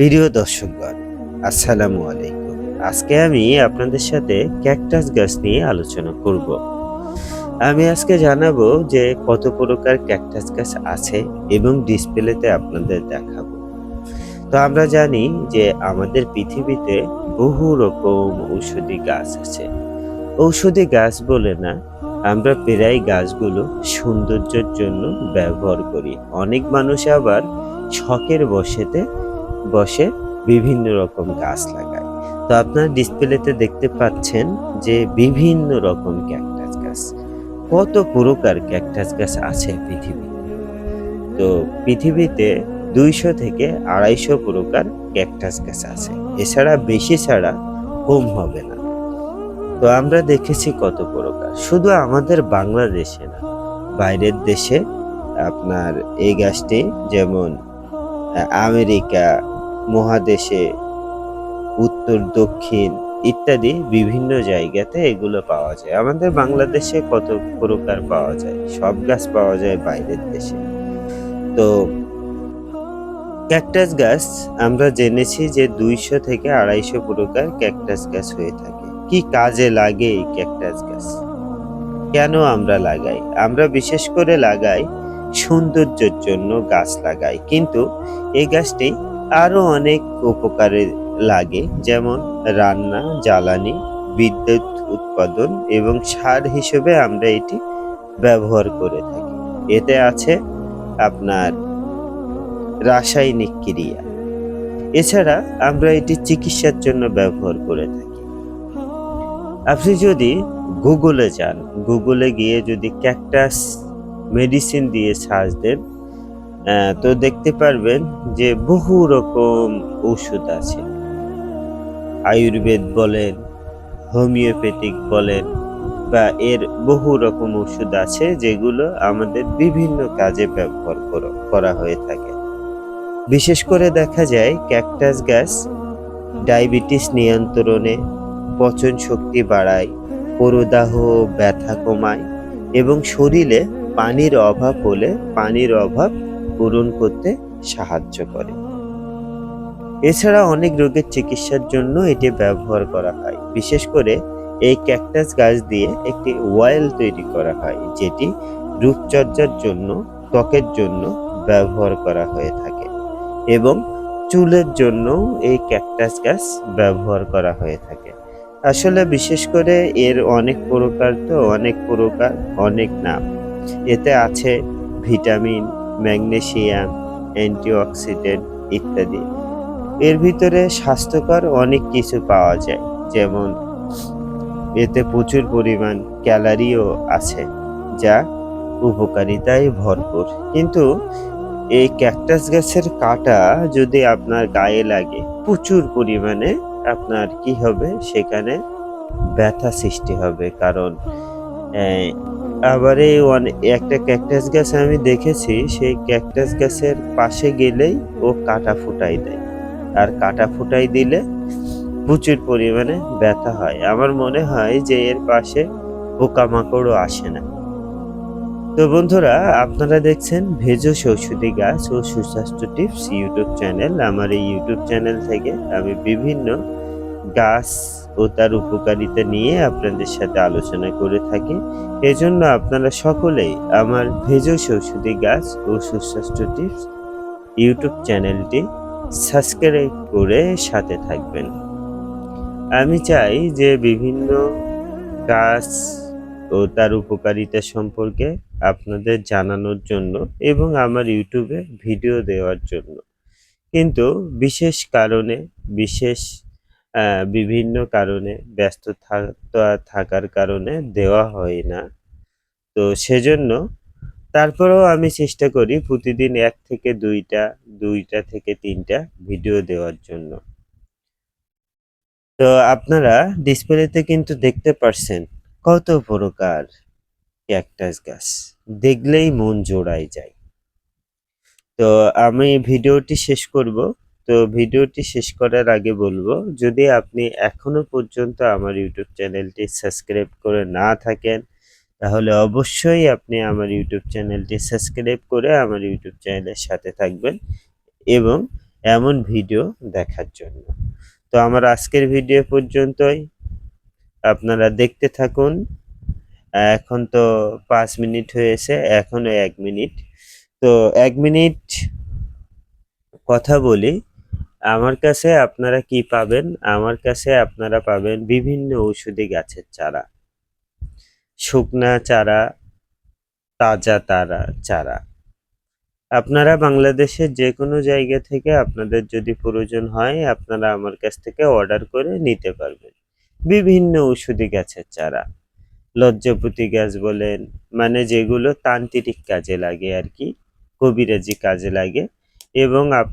প্রিয় দর্শকগণ, আসসালামু আলাইকুম। আজকে আমি আপনাদের সাথে ক্যাকটাস গাছ নিয়ে আলোচনা করব। আমি আজকে জানাব যে কত প্রকার ক্যাকটাস গাছ আছে এবং ডিসপ্লেতে আপনাদের দেখাবো। তো আমরা জানি যে আমাদের পৃথিবীতে বহু রকম ঔষধি গাছ আছে। ঔষধি গাছ বলে না, আমরা প্রায় গাছগুলো সৌন্দর্যের জন্য ব্যবহার করি। অনেক মানুষ আবার শখের বসেতে বসে বিভিন্ন রকম গাছ লাগায়। তো আপনার ডিসপ্লেতে দেখতে পাচ্ছেন যে বিভিন্ন রকম ক্যাকটাস গাছ। কত প্রকার ক্যাকটাস গাছ আছে পৃথিবীতে। তো পৃথিবীতে দুইশো থেকে আড়াইশো প্রকার ক্যাকটাস গাছ আছে। এছাড়া বেশি ছাড়া কম হবে না। তো আমরা দেখেছি কত প্রকার। শুধু আমাদের বাংলাদেশে না, বাইরের দেশে আপনার এই গাছটি যেমন আমেরিকা মহাদেশে, উত্তর, দক্ষিণ ইত্যাদি বিভিন্ন জায়গাতে এগুলো পাওয়া যায়। আমাদের বাংলাদেশে কত প্রকার পাওয়া যায়? সব গাছ পাওয়া যায় বাইরের দেশে। তো ক্যাকটাস গাছ, আমরা জেনেছি যে দুইশো থেকে আড়াইশো প্রকার ক্যাকটাস গাছ হয়ে থাকে। কি কাজে লাগে এই ক্যাকটাস গাছ? কেন আমরা লাগাই? আমরা বিশেষ করে লাগাই সৌন্দর্যের জন্য গাছ লাগাই। কিন্তু এই গাছটি আরও অনেক উপকারে লাগে, যেমন রান্না, জ্বালানি, বিদ্যুৎ উৎপাদন এবং সার হিসেবে আমরা এটি ব্যবহার করে থাকি। এতে আছে আপনার রাসায়নিক ক্রিয়া। এছাড়া আমরা এটি চিকিৎসার জন্য ব্যবহার করে থাকি। আপনি যদি গুগলে যান, গুগলে গিয়ে যদি ক্যাকটাস মেডিসিন দিয়ে সার্চ দেন তো দেখতে পারবেন যে বহু রকম ওষুধ আছে। আয়ুর্বেদ বলেন, হোমিওপ্যাথিক বলেন, বা এর বহু রকম ওষুধ আছে যেগুলো আমাদের বিভিন্ন কাজে ব্যবহার করা- হয়ে থাকে। বিশেষ করে দেখা যায় ক্যাকটাস গাছ ডায়াবেটিস নিয়ন্ত্রণে, পচন শক্তি বাড়ায়, প্রদাহ ব্যথা কমায়, এবং শরীরে পানির অভাব হলে পানির অভাব পূরণ করতে সাহায্য করে। এছাড়া অনেক রোগের চিকিৎসার জন্য এটি ব্যবহার করা হয়। বিশেষ করে এই ক্যাকটাস গাছ দিয়ে একটি অয়েল তৈরি করা হয়, যেটি রূপচর্চার জন্য, ত্বকের জন্য ব্যবহার করা হয়ে থাকে এবং চুলের জন্য এই ক্যাকটাস গাছ ব্যবহার করা হয়ে থাকে। আসলে বিশেষ করে এর অনেক প্রকার তো, অনেক প্রকার, অনেক নাম। এতে আছে ভিটামিন ম্যাগনেসিয়াম অ্যান্টিঅক্সিডেন্ট ইত্যাদি। এর ভিতরে স্বাস্থ্যকর অনেক কিছু পাওয়া যায়, যেমন এতে প্রচুর পরিমাণ ক্যালারিও আছে, যা উপকারিতায় ভরপুর। কিন্তু এই ক্যাকটাস গাছের কাটা যদি আপনার গায়ে লাগে, প্রচুর পরিমাণে আপনার কি হবে? সেখানে ব্যথা সৃষ্টি হবে, কারণ আবার এই একটা ক্যাকটাস গাছ আমি দেখেছি, সেই ক্যাকটাস গাছের পাশে গেলেই ও কাটা ফুটাই দেয়। আর কাটা ফুটাই দিলে প্রচুর পরিমাণে ব্যথা হয়। আমার মনে হয় যে এর পাশে পোকামাকড়ও আসে না। তো বন্ধুরা, আপনারা দেখছেন ভেজো ঔষধি গাছ ও সুস্বাস্থ্য টিপস ইউটিউব চ্যানেল। আমার এই ইউটিউব চ্যানেল থেকে আমি বিভিন্ন গাছ ও তার উপকারিতা নিয়ে আপনাদের সাথে আলোচনা করে থাকি। এজন্য আপনারা সকলেই আমার ভেজো ঔষধি গাছ ও সুস্বাস্থ্য টিপস ইউটিউব চ্যানেলটি সাবস্ক্রাইব করে সাথে থাকবেন। আমি চাই যে বিভিন্ন গাছ ও তার উপকারিতা সম্পর্কে আপনাদের জানানোর জন্য এবং আমার ইউটিউবে ভিডিও দেওয়ার জন্য। কিন্তু বিশেষ কারণে, বিশেষ বিভিন্ন কারণে, ব্যস্ত থাকার কারণে দেওয়া হয় না। তো সেজন্য তারপরেও আমি চেষ্টা করি প্রতিদিন এক থেকে দুইটা দুইটা থেকে তিনটা ভিডিও দেওয়ার জন্য। তো আপনারা ডিসপ্লেতে কিন্তু দেখতে পারছেন কত প্রকার ক্যাকটাস গাছ। দেখলেই মন জোড়ায় যায়। তো আমি ভিডিওটি শেষ করব। তো ভিডিওটি শেষ করার আগে বলব, যদি আপনি এখনও পর্যন্ত আমার ইউটিউব চ্যানেলটি সাবস্ক্রাইব করে না থাকেন, তাহলে অবশ্যই আপনি আমার ইউটিউব চ্যানেলটি সাবস্ক্রাইব করে আমার ইউটিউব চ্যানেলের সাথে থাকবেন এবং এমন ভিডিও দেখার জন্য। তো আমার আজকের ভিডিও পর্যন্তই। আপনারা দেখতে থাকুন। এখন তো পাঁচ মিনিট হয়েছে এখনও এক মিনিট। তো এক মিনিট কথা বলি। আমার কাছে আপনারা কি পাবেন? আমার কাছে আপনারা পাবেন বিভিন্ন ঔষধি গাছের চারা। শুকনা চারা, তাজা তারা চারা। আপনারা বাংলাদেশের যে কোনো জায়গা থেকে আপনাদের যদি প্রয়োজন হয়, আপনারা আমার কাছ থেকে অর্ডার করে নিতে পারবেন। বিভিন্ন ঔষধি গাছের চারা। লজ্জাপতি গাছ বলেন মানে যেগুলো তান্ত্রিক কাজে লাগে আর কি, কবিরাজি কাজে লাগে এবং আপ-